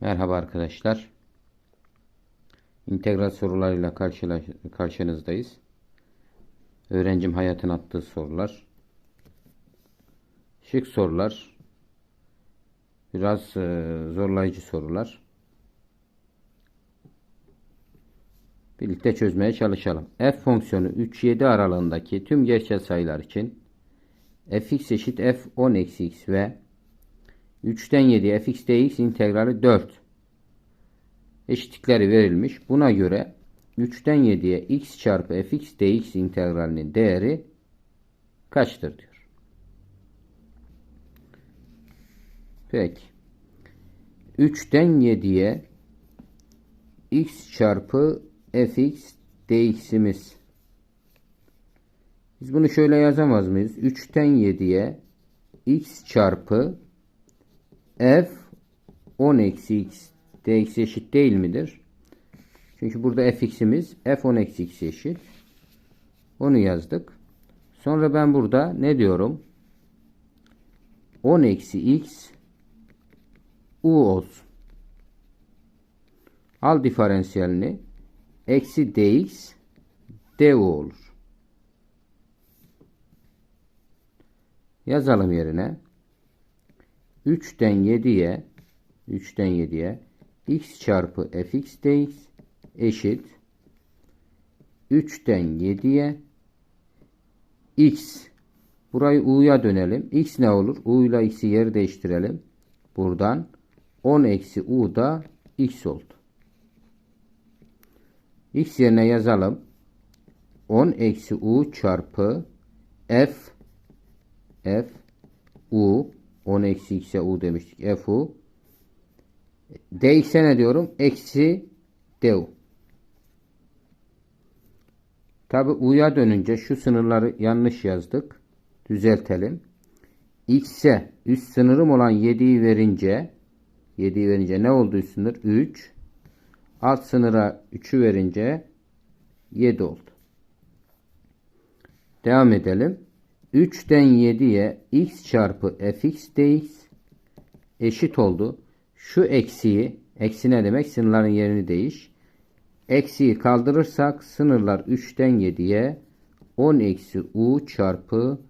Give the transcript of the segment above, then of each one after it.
Merhaba arkadaşlar. İntegral sorularıyla karşınızdayız. Öğrencim hayatın attığı sorular. Şık sorular. Biraz e, zorlayıcı sorular. Birlikte çözmeye çalışalım. F fonksiyonu 3-7 aralığındaki tüm gerçel sayılar için fx eşit f 10 eksi x ve 3'ten 7'ye fx dx integrali 4 eşitlikleri verilmiş. Buna göre 3'ten 7'ye x çarpı fx dx integralinin değeri kaçtır diyor. Peki. 3'ten 7'ye x çarpı fx dx'imiz. Biz bunu şöyle yazamaz mıyız? 3'ten 7'ye x çarpı f 10 eksi x dx eşit değil midir? Çünkü burada fx'imiz f 10 eksi x eşit. Onu yazdık. Sonra ben burada ne diyorum? 10 eksi x u olsun. Al diferansiyelini eksi dx du olur. Yazalım yerine. 3'ten 7'ye 3'ten 7'ye x çarpı fx dx eşit 3'ten 7'ye x burayı u'ya dönelim. x ne olur? u ile x'i yer değiştirelim. Buradan 10 eksi u da x oldu. x yerine yazalım. 10 eksi u çarpı f f u 10 eksi x'e u demiştik. f u dx'e ne diyorum? Eksi du. Tabi u'ya dönünce şu sınırları yanlış yazdık. Düzeltelim. x'e üst sınırım olan 7'yi verince 7'yi verince ne oldu üst sınır? 3. Alt sınıra 3'ü verince 7 oldu. Devam edelim. 3'ten 7'ye x çarpı fx dx eşit oldu. Şu eksiği, eksi ne demek? Sınırların yerini değiş. Eksiği kaldırırsak sınırlar 3'ten 7'ye 10 eksi u çarpı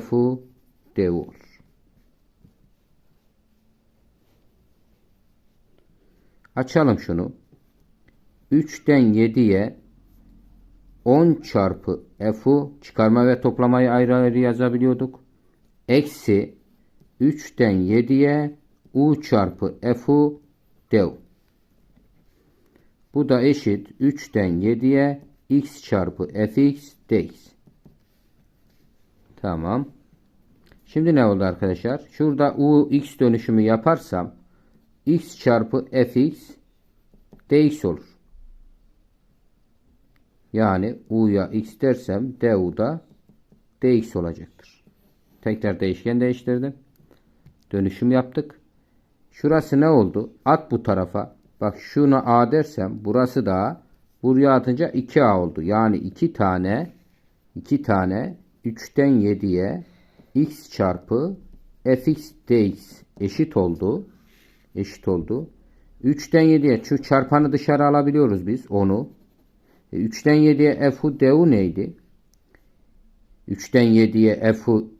fu du olur. Açalım şunu. 3'ten 7'ye 10 çarpı f'u çıkarma ve toplamayı ayrı ayrı yazabiliyorduk. Eksi 3'ten 7'ye u çarpı f'u du. Bu da eşit 3'ten 7'ye x çarpı fx dx. Tamam. Şimdi ne oldu arkadaşlar? Şurada u x dönüşümü yaparsam x çarpı fx dx olur. Yani u'ya x dersem du da dx olacaktır. Tekrar değişken değiştirdim. Dönüşüm yaptık. Şurası ne oldu? At bu tarafa. Bak şuna a dersem burası da buraya atınca 2a oldu. Yani 2 tane 2 tane 3'ten 7'ye x çarpı fx dx eşit oldu. Eşit oldu. 3'ten 7'ye şu çarpanı dışarı alabiliyoruz biz onu. 3'ten 7'ye f'u du neydi? 3'ten 7'ye f'u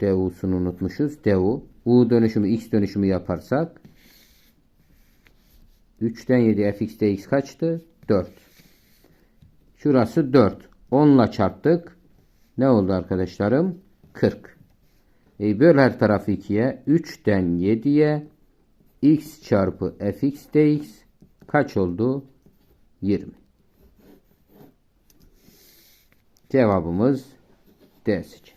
du'sunu unutmuşuz. Du. U dönüşümü x dönüşümü yaparsak 3'ten 7'ye fx dx kaçtı? 4. Şurası 4. 10 ile çarptık. Ne oldu arkadaşlarım? 40. E böl her tarafı 2'ye. 3'ten 7'ye x çarpı fx dx kaç oldu? 20. Cevabımız D seçeneği.